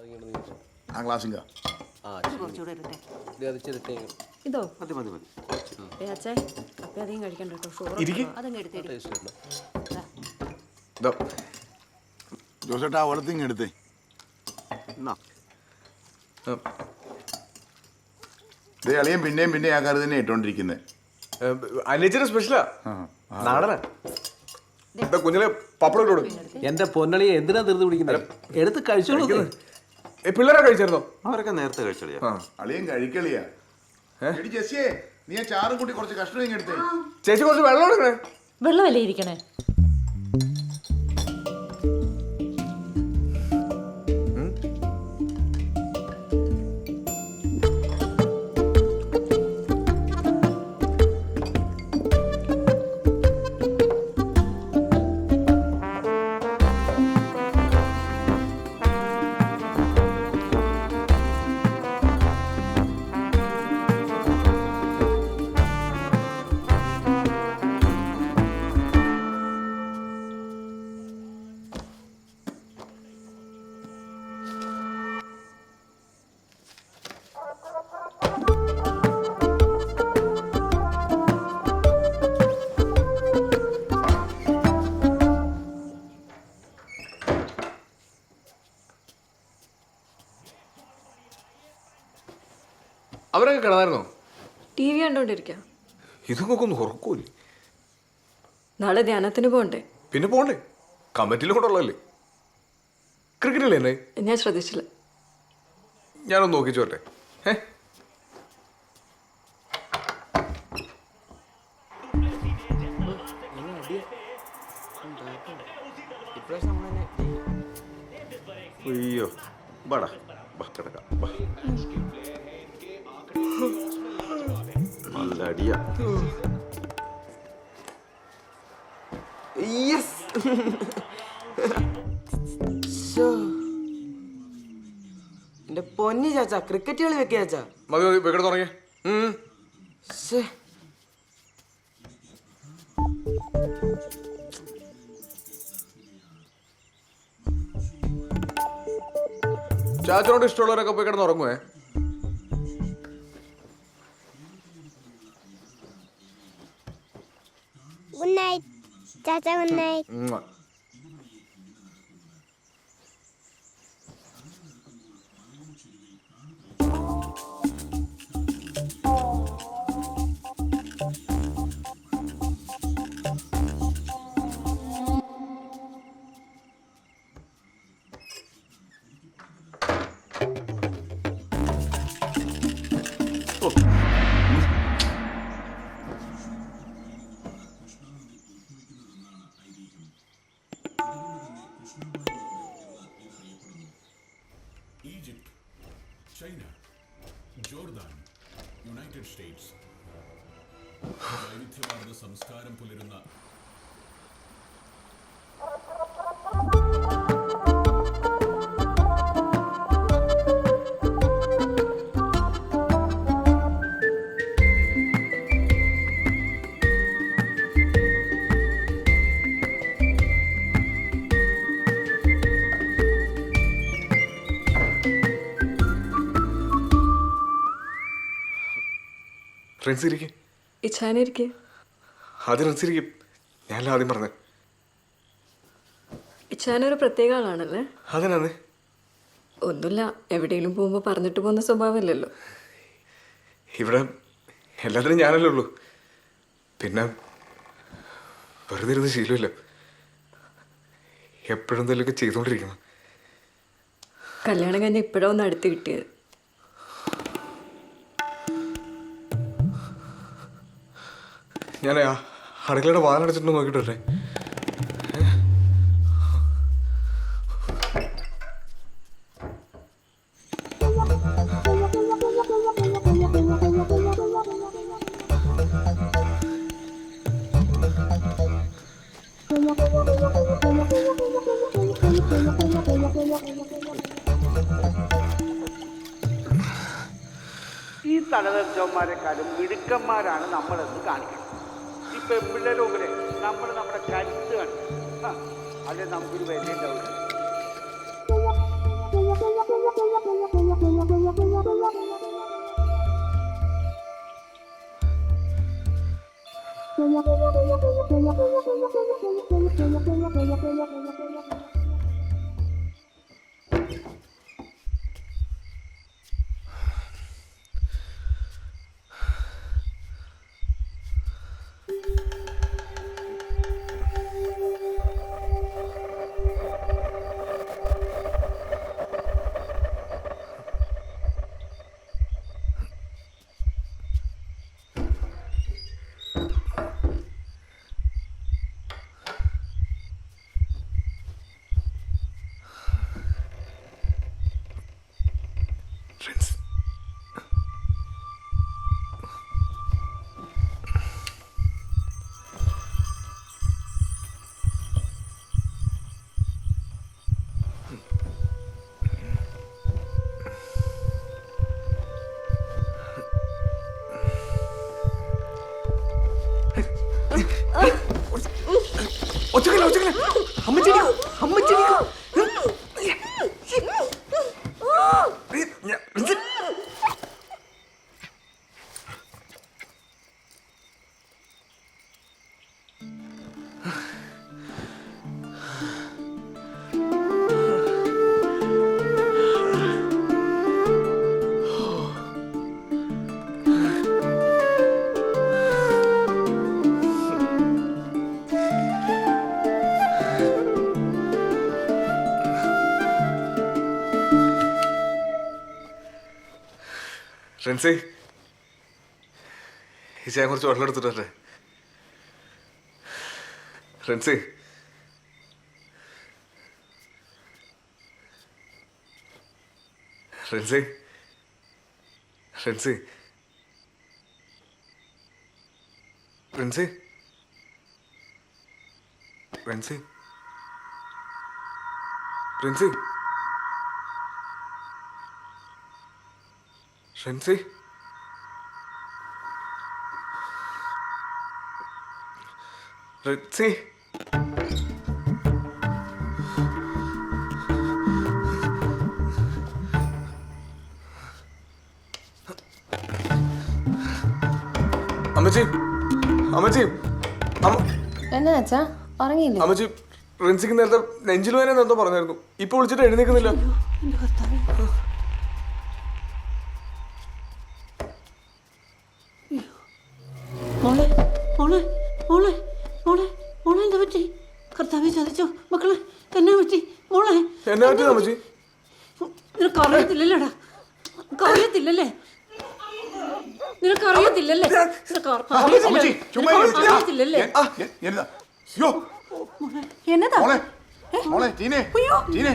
ആ ഗ്ലാസിങ്ക ഇത് മതി മതി മതി. ഏ അച്ഛേ അപ്പ അധികം കഴിക്കണ്ട കേട്ടോ. ഷുഗർ ഇരിക്ക്. അതങ്ങ് എടുത്തേടി ടേസ്റ്റ് ഉണ്ട്. ഇതാ. ജോസേട്ടാ വെള്ളത്തിങ് എടുത്തേ. ആ, ഇതേ. അളിയും പിന്നെയും പിന്നെയും ആ കറി തന്നെ ഇട്ടോണ്ടിരിക്കുന്നത് അനിയച്ചിന് സ്പെഷ്യലാ നാടനാ? കുഞ്ഞിലെ പപ്പടം ഇട്ടോട് എന്റെ പൊന്നളിയെ എന്തിനാ തീർത്ത് പിടിക്കുന്നത് എടുത്ത് കഴിച്ചോളൂ. പിള്ളേരെ കഴിച്ചായിരുന്നോ? അവരൊക്കെ നേരത്തെ കഴിച്ചളിയാ. അളിയും അളിയൻ കഴിക്കളിയാ. എടി ജെസ്സിയെ നീ ആ ചാറും കൂട്ടി കുറച്ച് കഷ്ണം എടുത്തേ. ചേച്ചി കുറച്ച് വെള്ളം എടുക്കണേ. വെള്ളമല്ലേ ഇരിക്കണേ? അവരൊക്കെ കിടന്നായിരുന്നോ? T V കണ്ടോണ്ടിരിക്കാം. ഒന്ന് ഉറക്കൂല്ലേ? നാളെ ധ്യാനത്തിന് പോകണ്ടേ പിന്നെ പോണ്ടേ? കമ്മിറ്റിയിലും കൂടെ ഉള്ളതല്ലേ? ക്രിക്കറ്റില്ലേ എന്നെ ഞാൻ ശ്രദ്ധിച്ചില്ല. ഞാനൊന്ന് നോക്കി ചോട്ടെ ഏ അയ്യോ. ബാടാ ബാ കിടക്കാം. ബാ നല്ല അടിയാ എന്റെ പൊന്നി ചാച്ച ക്രിക്കറ്റ് കളി വെക്കുക ചാച്ച. മതി മതി വെക്കട തുടങ്ങിയേ ചാച്ചനോട് ഇഷ്ടമുള്ളവരൊക്കെ പോയി കിടന്ന് ഉറങ്ങുവേ. 짜장은 나이. 음. സംസ്കാരം പുലരുന്ന റിൻസ് ഇരിക്കും. ഇച്ഛാനിരിക്കെ ഞാനല്ല ആദ്യം പറഞ്ഞത് ഇച്ഛാനൊരു പ്രത്യേക ആളാണല്ലേ? ഒന്നുമില്ല എവിടെയെങ്കിലും പോകുമ്പോൾ പറഞ്ഞിട്ട് പോകുന്ന സ്വഭാവമില്ലല്ലോ. ഇവിടെ എല്ലാത്തിനും ഞാനല്ലേ ഉള്ളൂ. പിന്നെ വെറുതെ ഇരുന്ന് ശീലമില്ല. എപ്പോഴും എന്തെങ്കിലുമൊക്കെ ചെയ്തുകൊണ്ടിരിക്കണം. കല്യാണം കഴിഞ്ഞ് ഇപ്പോഴാണ് ഒന്ന് അടുത്ത് കിട്ടിയത്. ഞാൻ അടുക്കളയുടെ വാതിലടച്ചിട്ട് നോക്കിയിട്ട് വരട്ടെ. ഈ തലതെറിച്ചവന്മാരെക്കാളും മിടുക്കന്മാരാണ് നമ്മളെന്ന് കാണിക്കണം. ഈ പെൺപിള്ളേരുടെ നമ്മൾ നമ്മുടെ കരുത്ത് കണ്ടു. അല്ലെ നമുക്കൊരു വില ഉണ്ടാവില്ല Thank you. റിൻസി ഈച്ചയെ കുറച്ച് വെള്ളം എടുത്തിട്ടുണ്ട് റിൻസി റിൻസി റിൻസി റിൻസി റിൻസി റിൻസി ഫ്രണ്ട്സേ ഫ്രണ്ട്സേ അമ്മച്ചി അമ്മച്ചി അമ്മ എന്നാ അച്ഛാ ഉറങ്ങിയില്ല? അമ്മച്ചി റിൻസിക്ക് നേരത്തെ നെഞ്ചിൽ വേന എന്തോ പറഞ്ഞായിരുന്നു. ഇപ്പൊ വിളിച്ചിട്ട് എഴുന്നേക്കുന്നില്ല മോളെ എന്നെ പറ്റി അമ്മച്ചി നിനക്ക് അറിയത്തില്ലല്ലേടാ? അറിയത്തില്ലല്ലേ? നിനക്ക് അറിയത്തില്ലല്ലേ? അറിയത്തില്ലല്ലേ? എന്നതാ? മോളെ മോളെ ടീനെ ടീനെ.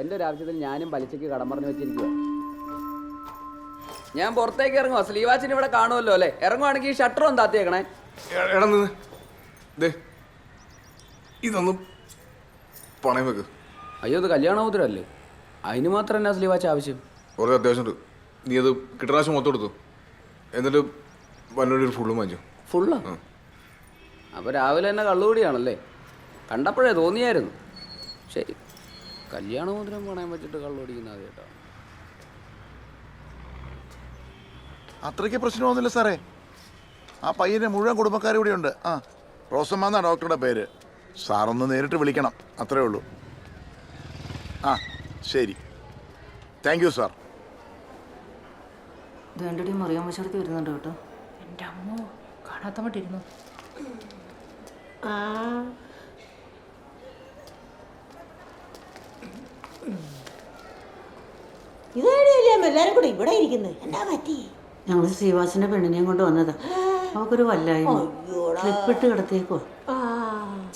എന്റെ ഒരു ആവശ്യത്തിൽ ഞാനും പലിശയ്ക്ക് കടം പറഞ്ഞു വെച്ചിരിക്കുക ഞാൻ പുറത്തേക്ക് ഇറങ്ങുവാ. സ്ലീവാച്ചിന് ഇവിടെ കാണുമല്ലോ അല്ലേ? ഇറങ്ങുവാണെങ്കിൽ ഈ ഷട്ടർ ഒന്ന് താത്തിയേക്കണേ. എടാ നിന്ന്. ദേ ഇതൊന്നും പണയം വെക്ക്. അയ്യോ ഇത് കല്യാണമോതിരല്ലേ അതിന് മാത്രം എന്നാ സ്ലീവാച്ച ആവശ്യം? കുറേ അത്യാവശ്യമുണ്ട്. നീ അത് കിട്ടറാശം മൊത്തം എടുത്തു. എന്നിട്ട് വന്നോടി ഒരു ഫുള്ളും വാങ്ങിച്ചു. ഫുള്ളാ? അപ്പോൾ രാവിലെ തന്നെ കള്ളുകൂടിയാണല്ലേ കണ്ടപ്പോഴേ തോന്നിയായിരുന്നു. ശരി. കല്യാണമോതിരം പണയം വെച്ചിട്ട് കള്ളുപിടിക്കുന്ന ആദ്യമായിട്ടാണ് അത്രയ്ക്ക് പ്രശ്നമൊന്നുമില്ല സാറേ. ആ പയ്യനെ മുഴുവൻ കുടുംബക്കാരും ഇവിടെ ഉണ്ട്. ആ റോസമ്മ എന്നാ ഡോക്ടറുടെ പേര്. സാറൊന്ന് നേരിട്ട് വിളിക്കണം. അത്രേ ഉള്ളൂ. ആ ശരി. താങ്ക് യു സാർ ഇത് എന്റെ ടീം വശത്ത് വരുന്നുണ്ട് കേട്ടോ. എന്റെ അമ്മ കാണാത്ത മട്ടിരുന്നു ഇതേടിയല്ലേ എല്ലാരും കൂടെ ഇവിടെ ഇരിക്കുന്നത് എന്നാ പറ്റി? ഞങ്ങൾ ശ്രീവാസിന്റെ പെണ്ണിനെയും കൊണ്ട് വന്നതാ. അവക്കൊരു വല്ലായ്മ. ക്ലിപ്പിട്ട് കിടത്തേക്കോ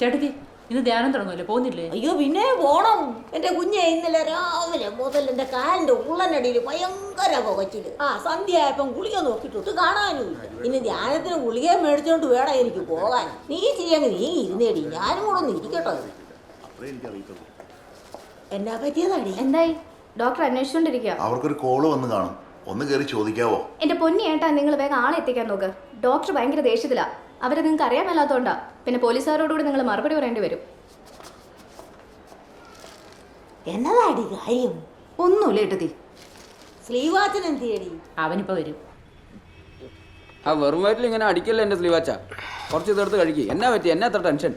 ചേട്ടത്തി ഇന്ന് ധ്യാനം തുടങ്ങുമല്ലേ പോകുന്നില്ലേ അയ്യോ പിന്നെ പോണം. എന്റെ കുഞ്ഞെ ഇന്നലെ രാവിലെ മുതൽ എന്റെ കാലിന്റെ ഉള്ളനടിയിൽ ഭയങ്കര പുകച്ചിൽ. ആ സന്ധ്യ ആയപ്പം ഗുളിക നോക്കിയിട്ടൊട്ട് കാണാനും ഇല്ല. ഇനി ധ്യാനത്തിന് ഗുളിക മേടിച്ചോണ്ട് വേണം എനിക്ക് പോകാൻ. നീ ചെയ്യങ്ങ് നീ ഇരുന്നേടി. ഞാനും കൂടെ ഒന്ന് ഇരിക്കട്ടോ. എന്നാ പറ്റിയതാടി? എന്തായി? ഡോക്ടർ അന്വേഷിച്ചോണ്ടിരിക്കുക അവർക്കൊരു കോൾ വന്ന് കാണും. ഒന്ന് കയറി ചോദിക്കാവോ? എന്റെ പൊന്നി ഏട്ടാ നിങ്ങൾ വേഗം ആളെ എത്തിക്കാൻ നോക്ക്. ഡോക്ടർ ഭയങ്കര ദേഷ്യത്തിലാ. അവരെ നിങ്ങൾക്ക് അറിയാൻ മേലാത്തോണ്ടാ. പിന്നെ പോലീസുകാരോടുകൂടി നിങ്ങൾ മറുപടി പറയേണ്ടി വരും. എന്നതാടി കാര്യം? ഒന്നുമില്ല ഏട്ടത്തി. ശ്രീവാച്ചൻ എന്തിയടി? അവനിപ്പോ വരും. ആ വെറും വയറ്റിൽ ഇങ്ങനെ അടിക്കല്ലേ എന്റെ സ്ലീവാച്ച? കുറച്ച് ഇതെടുത്ത് കഴിക്കുക എന്നാ പറ്റി? എന്നാ അത്ര ടെൻഷൻ?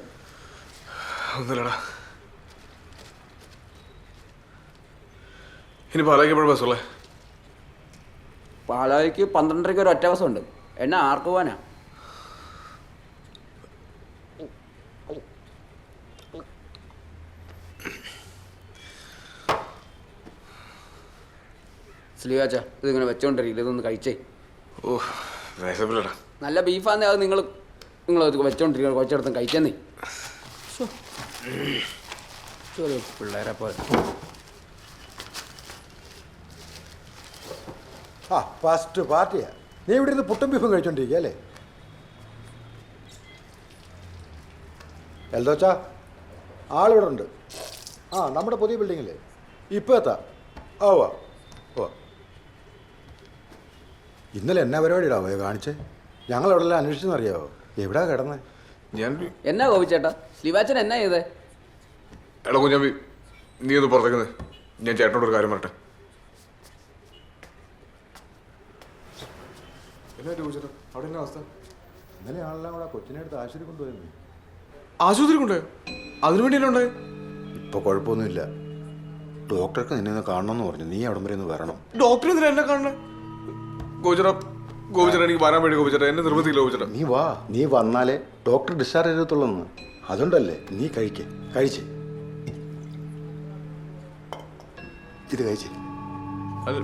ഒന്നുമില്ലടാ. ഇനി പാലാക്കിയപ്പോഴും ബസ്സുള്ളേ പാലായിക്ക് പന്ത്രണ്ടരയ്ക്ക് ഒരു ഒറ്റ ബസ് ഉണ്ട് എന്നെ ആർക്ക് പോവാനാ? സ്ലീവാച്ച ഇതിങ്ങനെ വെച്ചോണ്ടിരിക്കില്ല ഇതൊന്ന് കഴിച്ചേ. ഓ വിശപ്പില്ലടാ നല്ല ബീഫാന്നേ അത് നിങ്ങൾ നിങ്ങൾ വെച്ചോണ്ടിരിക്കുക കുറച്ചിടത്തും കഴിച്ചെന്നേ. പിള്ളേരെ പോലെ. ആ ഫസ്റ്റ് പാർട്ടിയാ. നീ ഇവിടെ ഇരുന്ന് പുട്ടും ബീഫും കഴിച്ചോണ്ടിരിക്കുക അല്ലേ? എൽദോച്ചാ ആളിവിടെ ഉണ്ട് ആ നമ്മുടെ പുതിയ ബിൽഡിങ്ങില്ലേ? ഇപ്പോൾ എത്താ. ഓ വാ ഓ ഇന്നലെ എന്നാ പരിപാടിയിടാ പോയ കാണിച്ചേ? ഞങ്ങൾ അവിടെ എല്ലാം അന്വേഷിച്ചെന്നറിയാവോ? എവിടാ കിടന്നേ? ഞാൻ എന്നാ ഗോപിച്ചേട്ടാ? സ്ലീവാച്ചൻ എന്നാ ചെയ്തേ? എടാ കുഞ്ഞാമ്പി നീ ഒന്ന് പുറത്തേക്കുന്നത് ഞാൻ ചേട്ടനോട് ഒരു കാര്യം പറട്ടെ എന്നാ ചോദിച്ചേട്ടാ അവിടെ എന്നാ അവസ്ഥ? ഇന്നലെ ആളെല്ലാം കൂടെ കൊച്ചിനെ എടുത്ത് ആശുപത്രി കൊണ്ടുപോയിരുന്നു. ആശുപത്രി കൊണ്ടുപോയോ? അതിനു വേണ്ടി എന്നെ ഉണ്ടായി ഇപ്പോൾ കുഴപ്പമൊന്നുമില്ല. ഡോക്ടർക്ക് നിന്നെ ഒന്ന് കാണണമെന്ന് പറഞ്ഞു. നീ അവിടം വരെ ഒന്ന് വരണം. ഡോക്ടർ എന്തിനാ എന്നെ കാണണേ? ഗോചറ ഗോപിച്ചേട്ടാ എനിക്ക് വരാൻ വേണ്ടി ഗോപിച്ചേട്ടാ. എന്നെ നിർബന്ധിക്കില്ല ഗോപിച്ചേട്ടാ. നീ വാ. നീ വന്നാലേ ഡോക്ടർ ഡിസ്ചാർജ് ചെയ്തത്തുള്ളൂ അതുകൊണ്ടല്ലേ നീ കഴിക്ക. കഴിച്ചേ. ഇത് കഴിച്ചേ. അത്